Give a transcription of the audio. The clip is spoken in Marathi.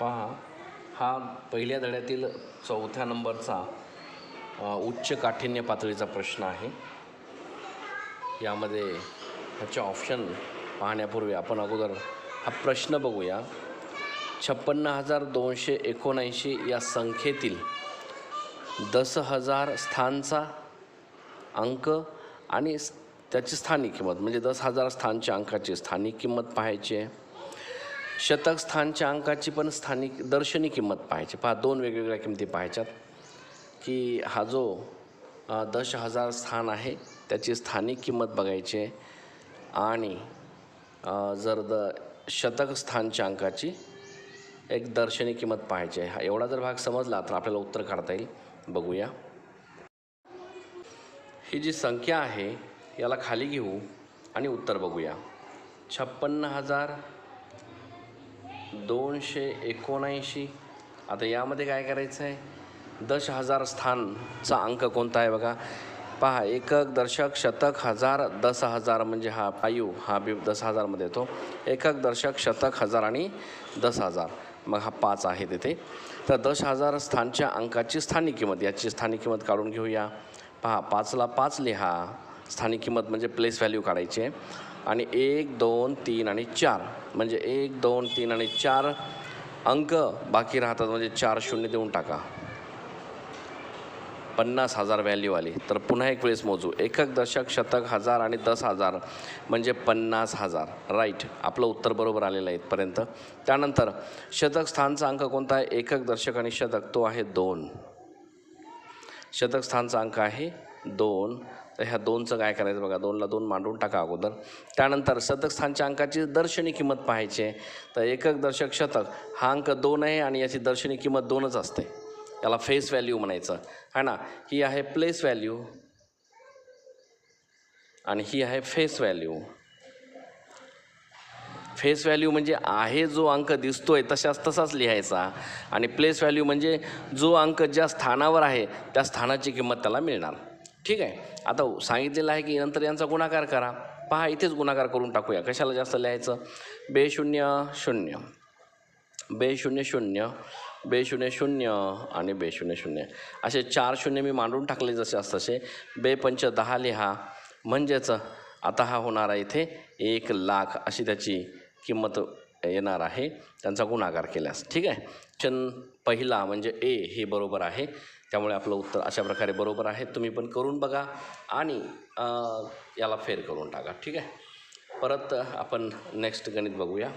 पहा हा पहिल्या धड्यातील चौथ्या नंबरचा उच्च काठिण्य पातळीचा प्रश्न आहे. यामध्ये ह्याचे ऑप्शन पाहण्यापूर्वी आपण अगोदर हा प्रश्न बघूया. छप्पन्न हजार दोनशे एकोणऐंशी या संख्येतील दस हजार स्थानचा अंक आणि त्याची स्थानिक किंमत म्हणजे दस हजार स्थानच्या अंकाची स्थानिक किंमत पाहायची आहे. शतक स्थानच्या अंकाची पण स्थानिक दर्शनी किंमत पाहायची. पहा दोन वेगवेगळ्या किमती पाहायच्यात. की हा जो दश हजार स्थान आहे त्याची स्थानिक किंमत बघायची आहे. आणि जर द शतक स्थानच्या अंकाची एक दर्शनी किंमत पाहायची आहे. हा एवढा जर भाग समजला तर आपल्याला उत्तर काढता येईल. बघूया. ही जी संख्या आहे याला खाली घेऊ आणि उत्तर बघूया. छप्पन्न हजार दोनशे एकोणऐंशी. आता यामध्ये काय करायचं आहे? दश हजार स्थानचा अंक कोणता आहे बघा? पहा एकक दर्शक शतक हजार दस हजार म्हणजे हा पायू हा बी दस हजारमध्ये येतो. एकक दर्शक शतक हजार आणि दस हजार. मग हा पाच आहे तिथे. तर दश हजार स्थानच्या अंकाची स्थानिक किंमत याची स्थानिक किंमत काढून घेऊया. पहा पाचला पाच लिहा. स्थानिक किंमत म्हणजे प्लेस व्हॅल्यू काढायची आहे. आणि एक दोन तीन आणि चार. म्हणजे एक दोन तीन आणि चार अंक बाकी राहतात म्हणजे चार शून्य देऊन टाका. पन्नास हजार व्हॅल्यू आली. तर पुन्हा एक वेळेस मोजू. एकक दशक शतक हजार आणि दस हजार म्हणजे पन्नास हजार. राईट आपलं उत्तर बरोबर आलेलं आहे इथपर्यंत. त्यानंतर शतक स्थानचा अंक कोणता आहे? एकक दर्शक आणि शतक. तो आहे दोन. शतक स्थानचा अंक आहे दोन. तर ह्या दोनचं काय करायचं बघा दोनला दोन मांडून टाका अगोदर. त्यानंतर शतक स्थानच्या अंकाची दर्शनी किंमत पाहायची आहे. तर एकक दर्शक शतक हा अंक दोन आहे आणि याची दर्शनी किंमत दोनच असते. याला फेस व्हॅल्यू म्हणायचं. है ना? ही आहे प्लेस व्हॅल्यू. आणि ही आहे फेस व्हॅल्यू. फेस व्हॅल्यू म्हणजे आहे जो अंक दिसतोय तशाच तसाच लिहायचा. आणि प्लेस व्हॅल्यू म्हणजे जो अंक ज्या स्थानावर आहे त्या स्थानाची किंमत त्याला मिळणार. ठीक आहे. आता सांगितलेलं आहे की नंतर यांचा गुणाकार करा. पहा इथेच गुणाकार करून टाकूया. कशाला जास्त लिहायचं? बे शून्य. शून्य बे शून्य शून्य बे शून्य शून्य आणि बे शून्य शून्य. असे चार शून्य मी मांडून टाकले जसे असं तसे. बे पंच दहा लिहा. म्हणजेच आता हा होणार आहे इथे एक लाख. अशी त्याची किंमत येणार आहे. त्यांचा गुणाकार केल्यास. ठीक आहे? ऑप्शन पहिला म्हणजे ए हे बरोबर आहे. त्यामुळे आपलं उत्तर अशा प्रकारे बरोबर आहे. तुम्ही पण करून बघा आणि याला फेर करून टाका. ठीक आहे? परत आपण नेक्स्ट गणित बघूया.